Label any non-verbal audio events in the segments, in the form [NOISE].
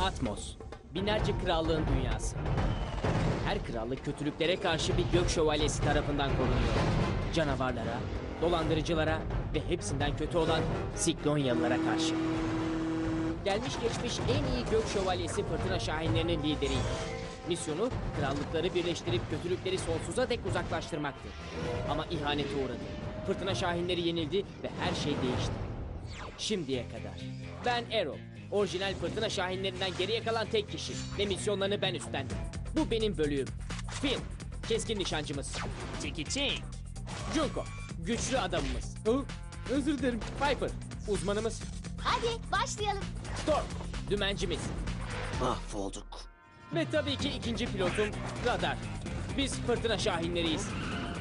Atmos, binlerce krallığın dünyası. Her krallık kötülüklere karşı bir gök şövalyesi tarafından korunuyor. Canavarlara, dolandırıcılara ve hepsinden kötü olan Siklonyalılara karşı. Gelmiş geçmiş en iyi gök şövalyesi Fırtına Şahinlerinin lideriydi. Misyonu krallıkları birleştirip kötülükleri sonsuza dek uzaklaştırmaktı. Ama ihanete uğradı. Fırtına Şahinleri yenildi ve her şey değişti. Şimdiye kadar. Ben Arrow. Orijinal Fırtına Şahinlerinden geriye kalan tek kişi. Ve misyonlarını ben üstlendim. Bu benim bölüğüm. Finn. Keskin nişancımız. Tiki Ching. Junko. Güçlü adamımız. Oh, özür dilerim. Piper. Uzmanımız. Hadi başlayalım. Storm. Dümencimiz. Mahvolduk. Ve tabii ki ikinci pilotum Radar. Biz fırtına şahinleriyiz.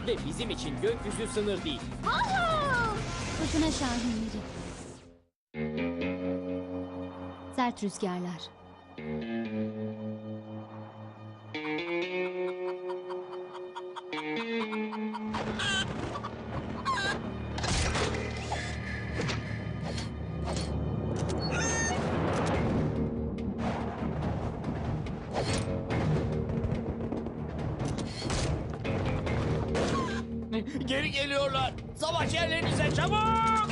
Ve bizim için gökyüzü sınır değil. Woohoo! Fırtına şahinleri. Sert rüzgarlar. Geri geliyorlar. Savaş yerlerinize çabuk.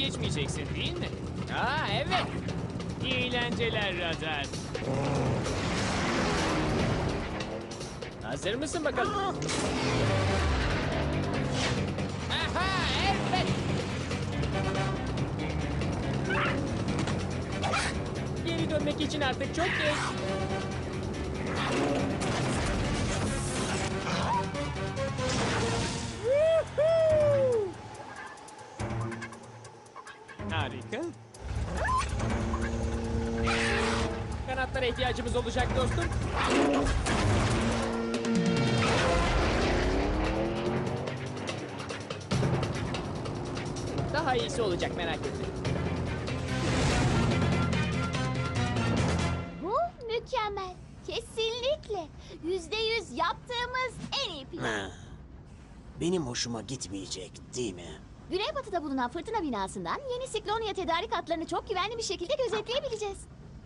Geçmeyeceksin değil mi? Aa evet. Eğlenceler Radar. Hazır mısın bakalım? Aha evet. Geri dönmek için artık çok geç. Kesinlikle. Yüzde yüz yaptığımız en iyi plan. Ha. Benim hoşuma gitmeyecek değil mi? Güneybatıda bulunan fırtına binasından yeni Siklonya tedarik hatlarını çok güvenli bir şekilde gözetleyebileceğiz.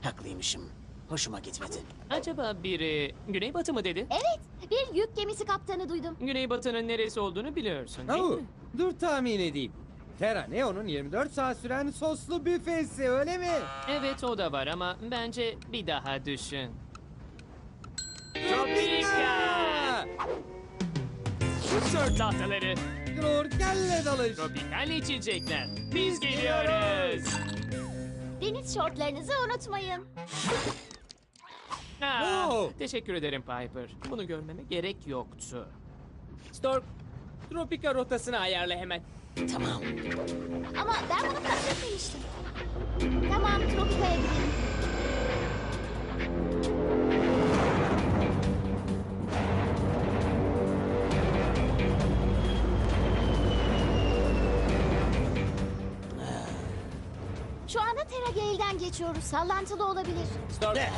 Haklıymışım. Hoşuma gitmedi. Acaba biri Güneybatı mı dedi? Evet, bir yük gemisi kaptanı duydum. Güneybatı'nın neresi olduğunu biliyorsun değil Au, mi? dur tahmin edeyim. Terra Neo'nun 24 saat süren soslu büfesi öyle mi? Evet o da var ama bence bir daha düşün. Sör tahtaları, Dur gelle dalış. tropikal içecekler. Biz geliyoruz. Deniz şortlarınızı unutmayın. Aa, Oo. teşekkür ederim Piper. Bunu görmeme gerek yoktu. Stork, Tropika rotasını ayarla hemen. Tamam. Ama ben bunu kastetmemiştim. Tamam, Tropika'ya gidelim. Geçiyoruz. Sallantılı olabilir. Stork, Ne?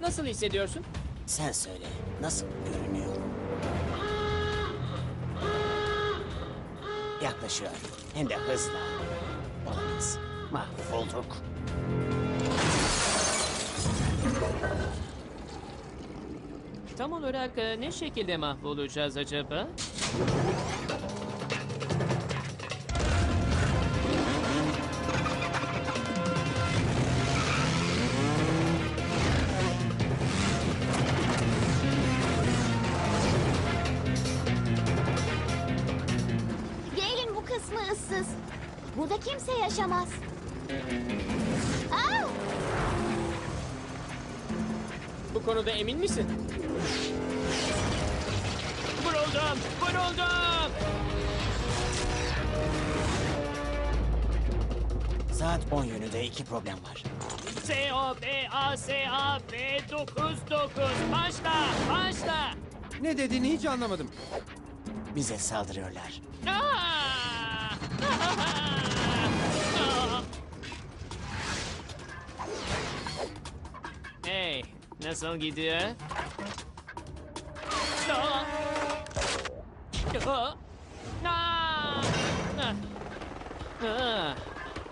nasıl hissediyorsun? Sen söyle. Nasıl görünüyorum? Yaklaşıyor. Hem de hızla. Olamaz. Mahvolduk. Tam olarak e, ne şekilde mahvolacağız acaba? Bu konuda emin misin? Vuruldum! Vuruldum! Saat 10 yönünde iki problem var. S-O-B-A-S-A-B 99 Başla! Başla! Ne dediğini hiç anlamadım. Bize saldırıyorlar. Aa! Nasıl gidiyor?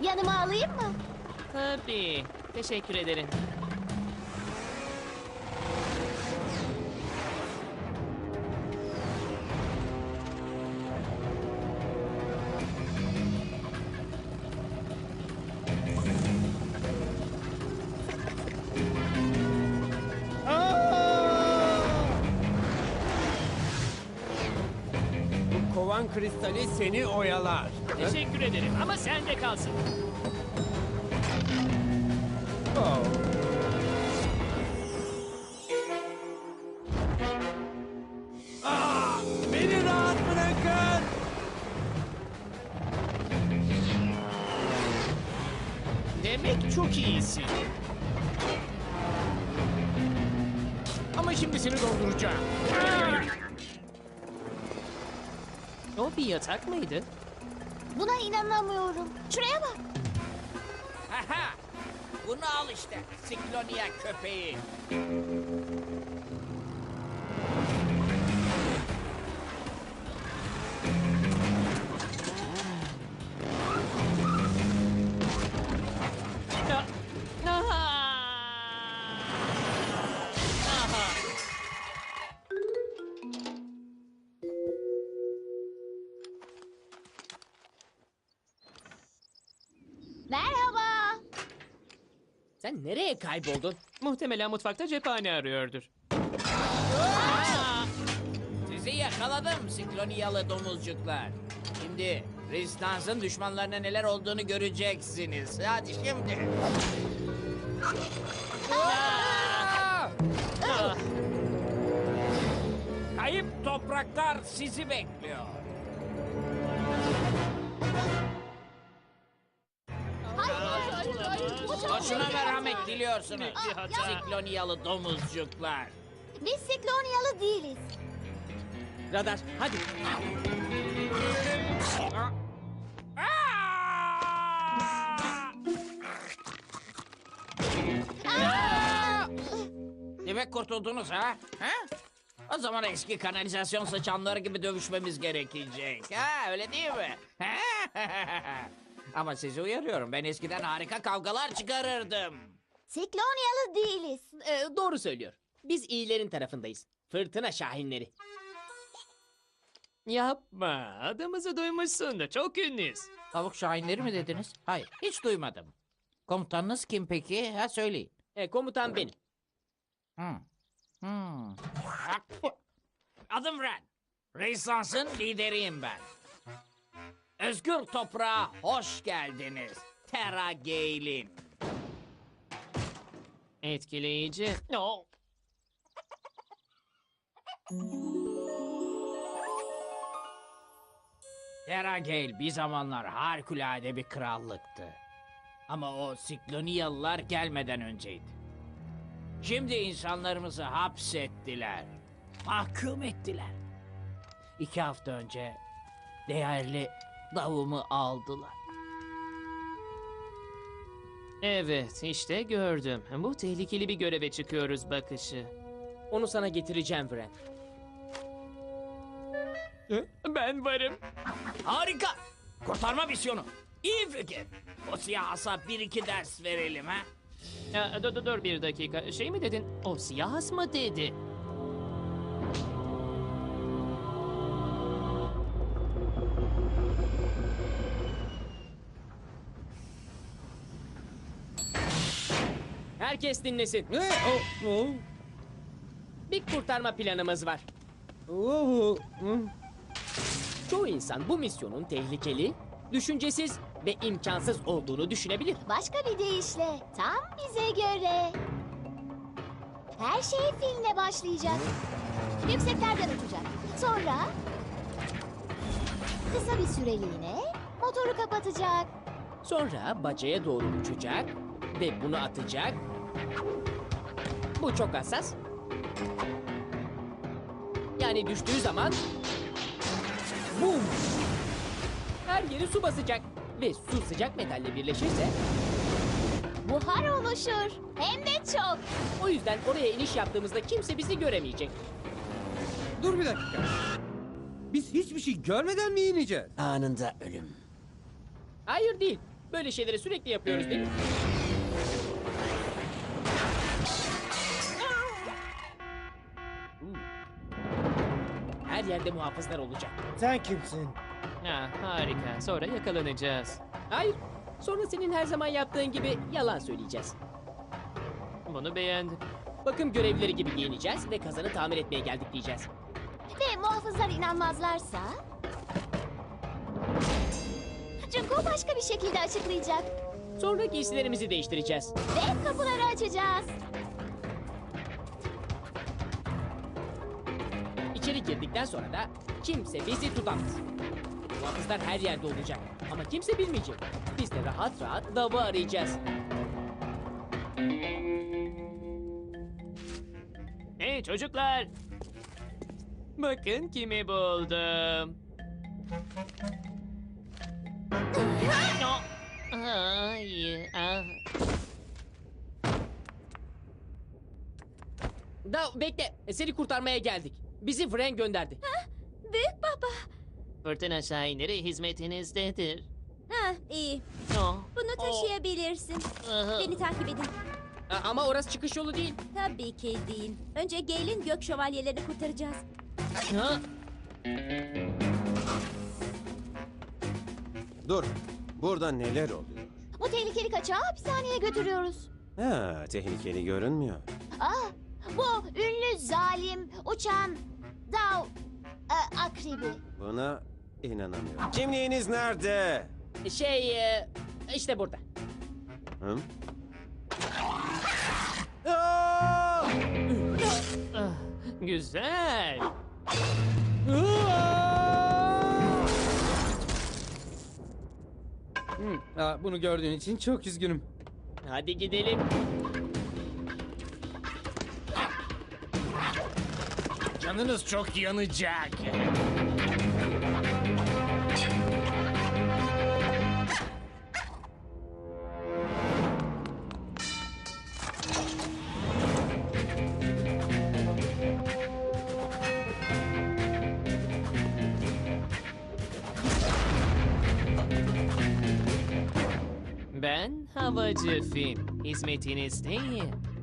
Yanıma alayım mı? Tabii. Teşekkür ederim. Kristali seni oyalar. Teşekkür ederim ama sende kalsın. Oh. Aa, beni rahat bırakın. Demek çok iyisin. Ama şimdi seni donduracağım. O bir yatak mıydı? Buna inanamıyorum. Şuraya bak. Aha! Bunu al işte. Siklonia köpeği. Sen nereye kayboldun? Muhtemelen mutfakta cephane arıyordur. Sizi yakaladım Sikloniyalı domuzcuklar. Şimdi Ristans'ın düşmanlarına neler olduğunu göreceksiniz. Hadi şimdi. Kayıp topraklar sizi bekliyor. Boşuna merhamet diliyorsunuz. Bir hata. Sikloniyalı domuzcuklar. Biz Siklonyalı değiliz. Radar hadi. Demek kurtuldunuz ha? ha? O zaman eski kanalizasyon sıçanları gibi dövüşmemiz gerekecek. Ha öyle değil mi? [LAUGHS] Ama sizi uyarıyorum. Ben eskiden harika kavgalar çıkarırdım. Siklonyalı değiliz. Ee, doğru söylüyor. Biz iyilerin tarafındayız. Fırtına şahinleri. Yapma. Adımızı duymuşsundur. Çok ünlüyüz. Tavuk şahinleri mi dediniz? Hayır, hiç duymadım. Komutanınız kim peki? Ha söyleyin. Ee, komutan benim. Hmm. Hmm. Adım Ren. Resans'ın lideriyim ben. Özgür toprağa hoş geldiniz. Terra Gale'in. Etkileyici. No. Terra Gale bir zamanlar harikulade bir krallıktı. Ama o Sikloniyalılar gelmeden önceydi. Şimdi insanlarımızı hapsettiler. Mahkum ettiler. İki hafta önce değerli davumu aldılar. Evet, işte gördüm. Bu tehlikeli bir göreve çıkıyoruz bakışı. Onu sana getireceğim Vren. Ben varım. Harika. Kurtarma misyonu. İyi fikir. O siyah asa bir iki ders verelim ha. Ya, dur, dur, dur bir dakika. Şey mi dedin? O siyah as mı dedi? Herkes dinlesin. Ne? Oh, oh. Bir kurtarma planımız var. Oh, oh. Çoğu insan bu misyonun tehlikeli, düşüncesiz ve imkansız olduğunu düşünebilir. Başka bir deyişle tam bize göre. Her şey filmle başlayacak. Yükseklerden uçacak. Sonra kısa bir süreliğine motoru kapatacak. Sonra bacaya doğru uçacak ve bunu atacak. Bu çok hassas. Yani düştüğü zaman... Bum! Her yeri su basacak. Ve su sıcak metalle birleşirse Buhar oluşur. Hem de çok. o yüzden oraya iniş yaptığımızda kimse bizi göremeyecek. Dur bir dakika. Biz hiçbir şey görmeden mi ineceğiz? Anında ölüm. Hayır değil. Böyle şeyleri sürekli yapıyoruz değil mi? Her yerde muhafızlar olacak. Sen kimsin? Ha, harika. Sonra yakalanacağız. Hayır. Sonra senin her zaman yaptığın gibi yalan söyleyeceğiz. Bunu beğendim. Bakım görevlileri gibi giyineceğiz ve kazanı tamir etmeye geldik diyeceğiz. Ve muhafızlar inanmazlarsa... Junko başka bir şekilde açıklayacak. Sonra giysilerimizi değiştireceğiz. Ve kapıları açacağız. Girdikten sonra da kimse bizi tutamaz. Muhafızlar her yerde olacak ama kimse bilmeyecek. Biz de rahat rahat davı arayacağız. Hey çocuklar! Bakın kimi buldum. No. Ay, ah. Da bekle, seni kurtarmaya geldik. Bizi Fren gönderdi. Büyük baba. Fırtına şahinleri hizmetinizdedir. Ha iyi. Oh. Bunu taşıyabilirsin. Aha. Beni takip edin. A- Ama orası çıkış yolu değil. Tabii ki değil. Önce Gale'in gök şövalyelerini kurtaracağız. Ha? Dur. Burada neler oluyor? Bu tehlikeli kaçağı hapishaneye götürüyoruz. Ha, tehlikeli görünmüyor. Aa, bu ünlü zalim uçan dav e, akribi. Buna inanamıyorum. Kimliğiniz nerede? Şey, e, işte burada. Hı? Aa! Ah, güzel. Hmm, aa, bunu gördüğün için çok üzgünüm. Hadi gidelim. Canınız çok yanacak. Ben havacı film. Hizmetinizdeyim.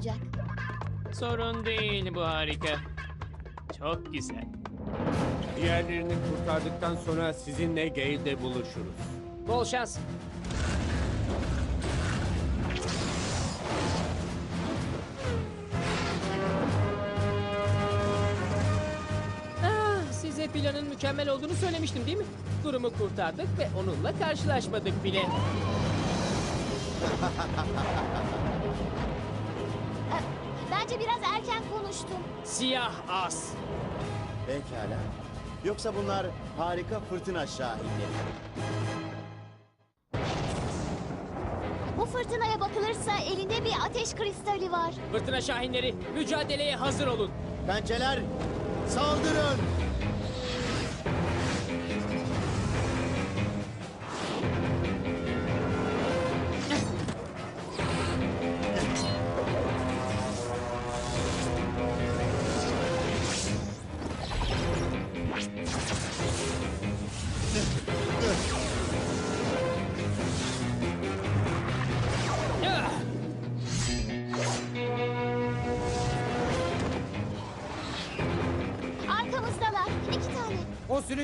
Uçacak. Sorun değil bu harika. Çok güzel. Diğerlerini kurtardıktan sonra sizinle Gale'de buluşuruz. Bol şans. Ah, size planın mükemmel olduğunu söylemiştim değil mi? Durumu kurtardık ve onunla karşılaşmadık bile. [LAUGHS] Bence biraz erken konuştum. Siyah as. Pekala. Yoksa bunlar harika fırtına şahinleri. Bu fırtınaya bakılırsa elinde bir ateş kristali var. Fırtına şahinleri mücadeleye hazır olun. Pençeler saldırın!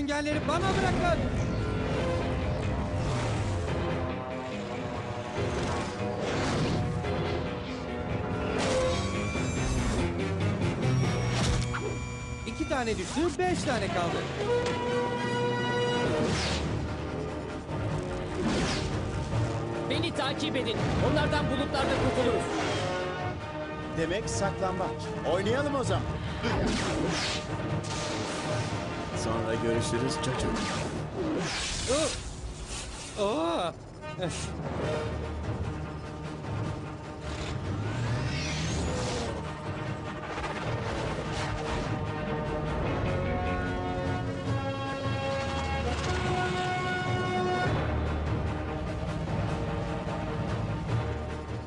O sürüngenleri bana bırakın. tane düştü, beş tane kaldı. Beni takip edin. Onlardan bulutlarda kurtuluruz. Demek saklambaç. Oynayalım o zaman. Sonra görüşürüz çocuk. Oo.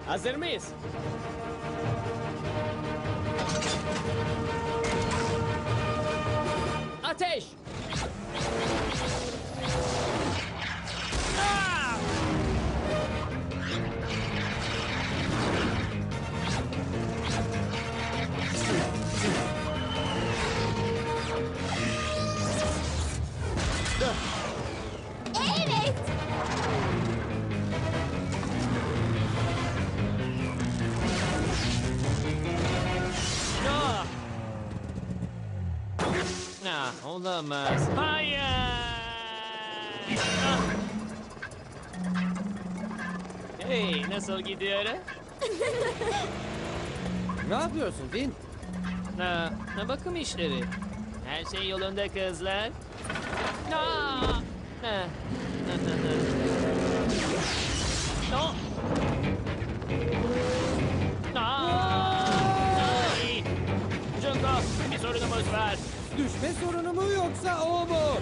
Hazır mıyız? Ateş! Olamaz. Hayır! Ah! Hey, nasıl gidiyor? ha? Ne yapıyorsun Finn? Ha, ha, bakım işleri. Her şey yolunda kızlar. Aa! Ha. Ha, ha, ha. Oh! Aa! Ay! Junko, bir sorunumuz var. Düşme sorunu mu yoksa o mu?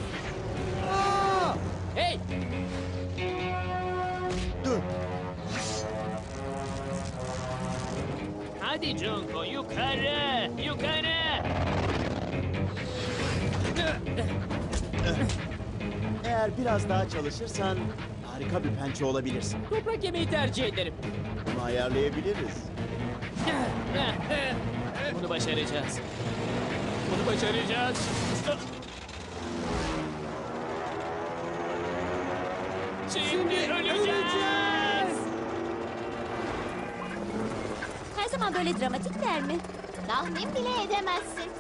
Aa! Hey! Dur. Hadi Junko, yukarı, yukarı. Eğer biraz daha çalışırsan harika bir pençe olabilirsin. Toprak yemeği tercih ederim. Bunu ayarlayabiliriz. Bunu başaracağız. Bunu başaracağız. Şimdi öleceğiz. Her zaman böyle dramatikler mi? Tahmin bile edemezsin.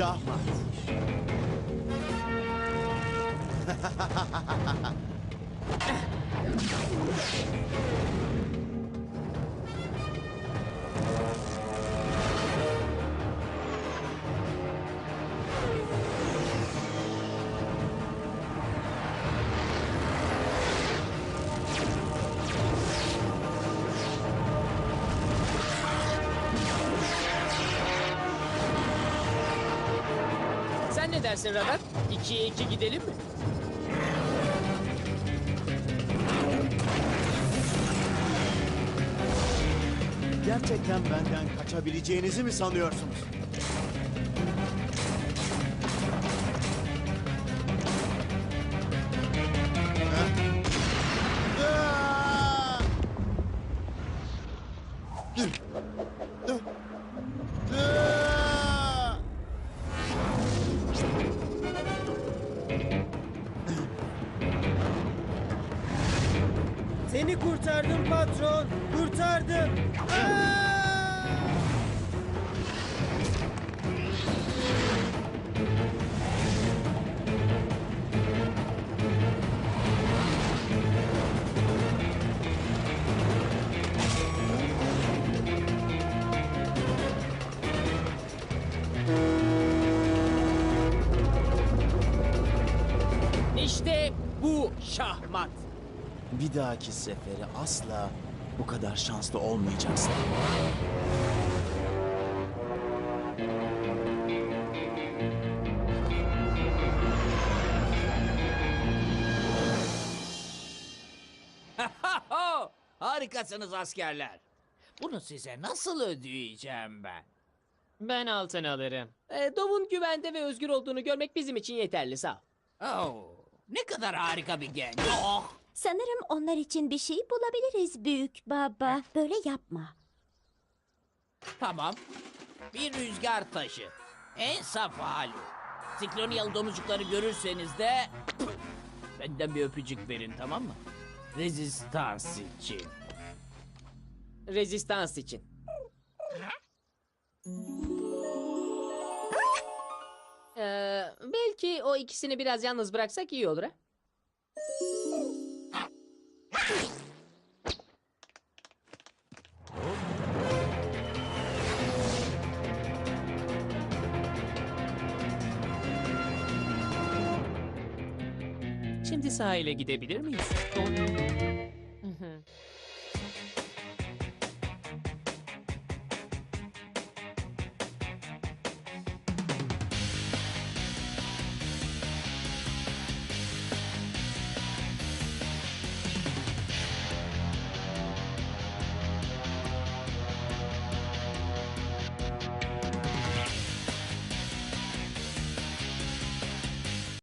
Şahmat. [LAUGHS] dersin Radar? İkiye iki gidelim mi? Gerçekten benden kaçabileceğinizi mi sanıyorsunuz? Bir dahaki sefere asla bu kadar şanslı olmayacaksın. [LAUGHS] Harikasınız askerler. Bunu size nasıl ödeyeceğim ben? Ben altın alırım. E, Dov'un güvende ve özgür olduğunu görmek bizim için yeterli sağ ol. Oh, ne kadar harika bir genç. Oh, Sanırım onlar için bir şey bulabiliriz büyük baba. Böyle yapma. tamam. Bir rüzgar taşı. En saf hali. Siklonyalı domuzcukları görürseniz de benden bir öpücük verin tamam mı? Rezistans için. Rezistans için. Ee, belki o ikisini biraz yalnız bıraksak iyi olur ha? Şimdi sahile gidebilir miyiz?